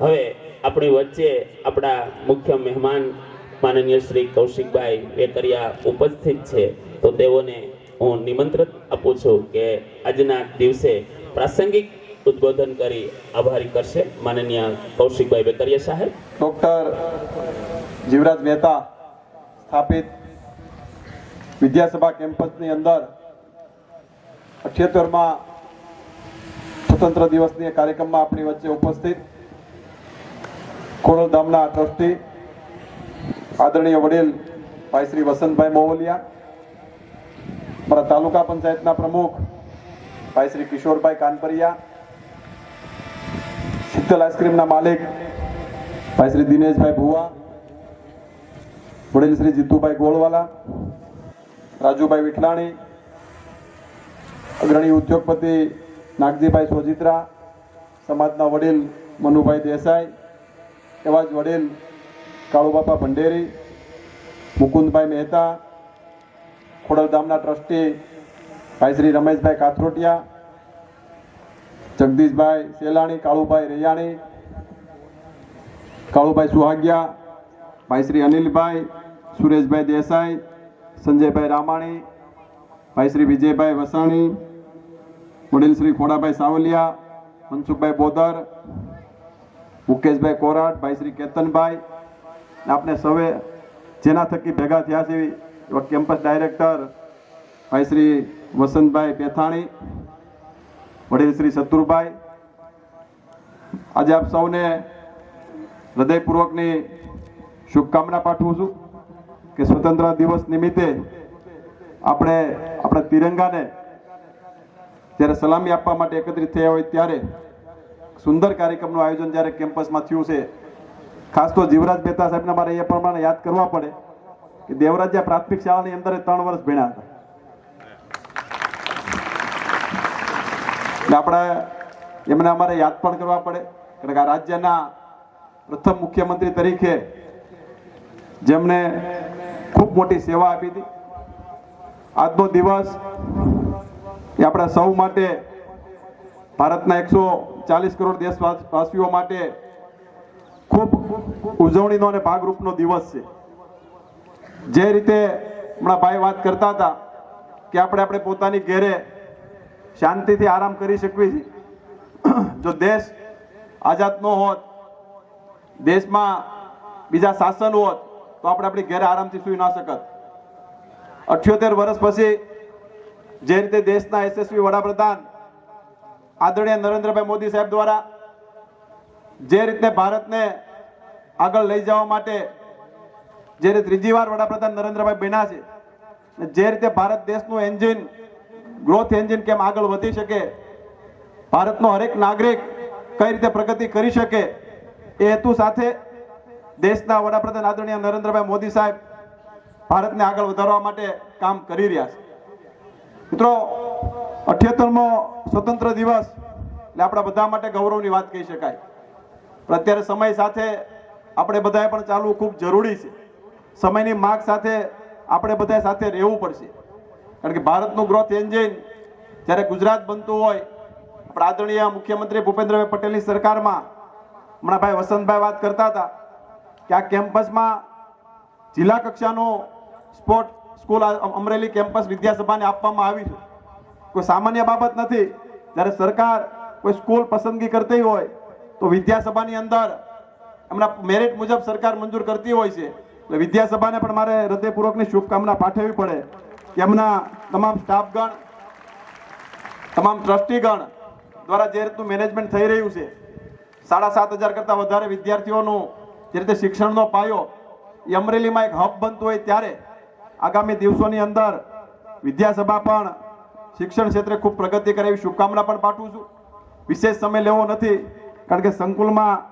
હવે આપણી વચ્ચે આપણા મુખ્ય મહેમાન માનનીય શ્રી કૌશિકભાઈ વેકરિયા ઉપસ્થિત છે. તો તેઓને હું નિમંત્રણ આપું છું કે આજના દિવસે પ્રાસંગિક ઉદ્બોધન કરી આભારી કરશે માનનીય કૌશિકભાઈ વેકરિયા સાહેબ. ડૉક્ટર જીવરાજ મહેતા સ્થાપિત વિદ્યાસભા કેમ્પસની અંદર અઠ્યોતેરમાં સ્વતંત્ર દિવસની કાર્યક્રમમાં આપણી વચ્ચે ઉપસ્થિત ખોડલધામના ટ્રસ્ટી આદરણીય વડીલ ભાઈ શ્રી વસંતભાઈ મોવલિયા મારા તાલુકા પંચાયતના પ્રમુખ ભાઈ શ્રી કિશોરભાઈ કાનપરિયા, શીતલ આઈસ્ક્રીમના માલિક ભાઈ શ્રી દિનેશભાઈ ભુવા, વડીલ શ્રી જીતુભાઈ ગોળવાલા, રાજુભાઈ વિઠલાણી, અગ્રણી ઉદ્યોગપતિ નાગજીભાઈ સોજિત્રા, સમાજના વડીલ મનુભાઈ દેસાઈ એવા જ વડેલ કાળુબાપા ભંડેરી, મુકુંદભાઈ મહેતા ખોડલધામના ટ્રસ્ટી ભાઈ શ્રી રમેશભાઈ કાથરોટિયા, જગદીશભાઈ સેલાણી કાળુભાઈ રૈયાણી, કાળુભાઈ સુહાગિયા, ભાઈ શ્રી અનિલભાઈ, સુરેશભાઈ દેસાઈ, સંજયભાઈ રામાણી, ભાઈ શ્રી વિજયભાઈ વસાણી, વડીલ શ્રી ખોડાભાઈ સાવલિયા, મનસુખભાઈ બોદર મુકેશભાઈ કોરાટ ભાઈ શ્રી કેતનભાઈ આપણે સૌએ જેના થકી ભેગા થયા છે એવા કેમ્પસ ડાયરેક્ટર ભાઈ શ્રી વસંતભાઈ પેથાણી, વડીલ શ્રી શત્રુભાઈ. આજે આપ સૌને હૃદયપૂર્વકની શુભકામના પાઠવું છું કે સ્વતંત્ર દિવસ નિમિત્તે આપણે આપણા તિરંગાને જ્યારે સલામી આપવા માટે એકત્રિત થયા હોય ત્યારે સુંદર કાર્યક્રમનું આયોજન જ્યારે કેમ્પસમાં થયું છે, ખાસ તો જીવરાજ મહેતા સાહેબને મારે એ પ્રમાણે યાદ કરવા પડે કે દેવરાજ પ્રાથમિક શાળાની અંદર ત્રણ વર્ષ ભણ્યા હતા. આપણે એમને અમારે યાદ પણ કરવા પડે, કારણ કે આ રાજ્યના પ્રથમ મુખ્યમંત્રી તરીકે જેમને ખૂબ મોટી સેવા આપી હતી. આજનો દિવસ એ આપણા સૌ માટે ભારતના એકસો ચાલીસ કરોડ દેશવાસીઓ માટે ખૂબ ઉજવણીનો અને ભાગરૂપનો દિવસ છે. જે રીતે હમણાં ભાઈ વાત કરતા હતા કે આપણે આપણે પોતાની ઘેરે શાંતિથી આરામ કરી શકવી જો દેશ આઝાદ ન હોત, દેશમાં બીજા શાસન હોત, તો આપણે આપણી ઘેરે આરામથી સૂઈ ના શકત. અઠ્યોતેર વર્ષ પછી જે રીતે દેશના યશસ્વી વડાપ્રધાન આદરણીય નરેન્દ્રભાઈ મોદી સાહેબ દ્વારા જે રીતે ભારતને આગળ લઈ જવા માટે જે રીતે ત્રીજી વાર વડાપ્રધાન નરેન્દ્રભાઈ બન્યા છે જે રીતે ભારત દેશનું એન્જિન ગ્રોથ એન્જિન કેમ આગળ વધી શકે, ભારતનો હરેક નાગરિક કઈ રીતે પ્રગતિ કરી શકે એ હેતુ સાથે દેશના વડાપ્રધાન આદરણીય નરેન્દ્રભાઈ મોદી સાહેબ ભારતને આગળ વધારવા માટે કામ કરી રહ્યા છે. મિત્રો અઠ્યોતેરમો સ્વતંત્ર દિવસ, એટલે આપણા બધા માટે ગૌરવની વાત કહી શકાય. અત્યારે સમય સાથે આપણે બધાએ પણ ચાલવું ખૂબ જરૂરી છે. સમયની માગ સાથે આપણે બધા સાથે રહેવું પડશે. કારણ કે ભારતનું ગ્રોથ એન્જિન જ્યારે ગુજરાત બનતું હોય, આપણા આદરણીય મુખ્યમંત્રી ભૂપેન્દ્રભાઈ પટેલની સરકારમાં, હમણાં ભાઈ વસંતભાઈ વાત કરતા હતા કે આ કેમ્પસમાં જિલ્લા કક્ષાનું સ્પોર્ટ સ્કૂલ અમરેલી કેમ્પસ વિદ્યાસભાને આપવામાં આવી છે. કોઈ સામાન્ય બાબત નથી. જ્યારે સરકાર કોઈ સ્કૂલ પસંદગી કરતી હોય, તો વિદ્યાસભાની અંદર એમના મેરિટ મુજબ સરકાર મંજૂર કરતી હોય છે. એટલે વિદ્યાસભાને પણ મારે હૃદયપૂર્વકની શુભકામના પાઠવવી પડે એમના તમામ સ્ટાફગણ, તમામ ટ્રસ્ટીગણ દ્વારા જે રીતનું મેનેજમેન્ટ થઈ રહ્યું છે, સાડા સાત હજાર કરતાં વધારે વિદ્યાર્થીઓનું જે રીતે શિક્ષણનો પાયો એ અમરેલીમાં એક હબ બનતું હોય ત્યારે આગામી દિવસોની અંદર વિદ્યાસભા પણ શિક્ષણ ક્ષેત્રે ખૂબ પ્રગતિ કરે એવી શુભકામના પણ પાઠવું છું. વિશેષ સમય લેવો નથી, કારણ કે સંકુલમાં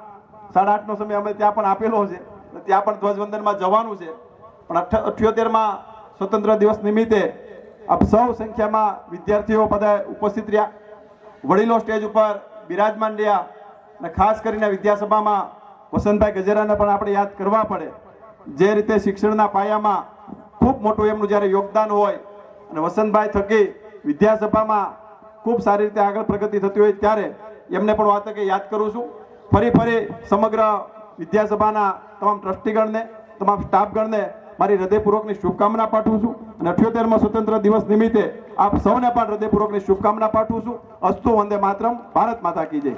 સાડા આઠનો સમય અમે ત્યાં પણ આપેલો છે. ત્યાં પણ ધ્વજવંદનમાં જવાનું છે. પણ અઠ્યોતેરમાં સ્વતંત્ર દિવસ નિમિત્તે આપ સૌ સંખ્યામાં વિદ્યાર્થીઓ બધા ઉપસ્થિત રહ્યા. વડીલો સ્ટેજ ઉપર બિરાજમાન રહ્યા. અને ખાસ કરીને વિદ્યાસભામાં વસંતભાઈ ગજેરાને પણ આપણે યાદ કરવા પડે. જે રીતે શિક્ષણના પાયામાં ખૂબ મોટું એમનું જ્યારે યોગદાન હોય અને વસંતભાઈ થકી વિદ્યાસભામાં ખૂબ સારી રીતે આગળ પ્રગતિ થતી હોય ત્યારે એમને પણ વાત કે યાદ કરું છું. ફરી ફરી સમગ્ર વિદ્યાસભાના તમામ ટ્રસ્ટીગણને, તમામ સ્ટાફગણને મારી હૃદયપૂર્વકની શુભકામના પાઠવું છું અને અઠ્યોતેરમાં સ્વતંત્ર દિવસ નિમિત્તે આપ સૌને પણ હૃદયપૂર્વકની શુભકામના પાઠવું છું. અસ્તુ વંદે માતરમ. ભારત માતા કી જય.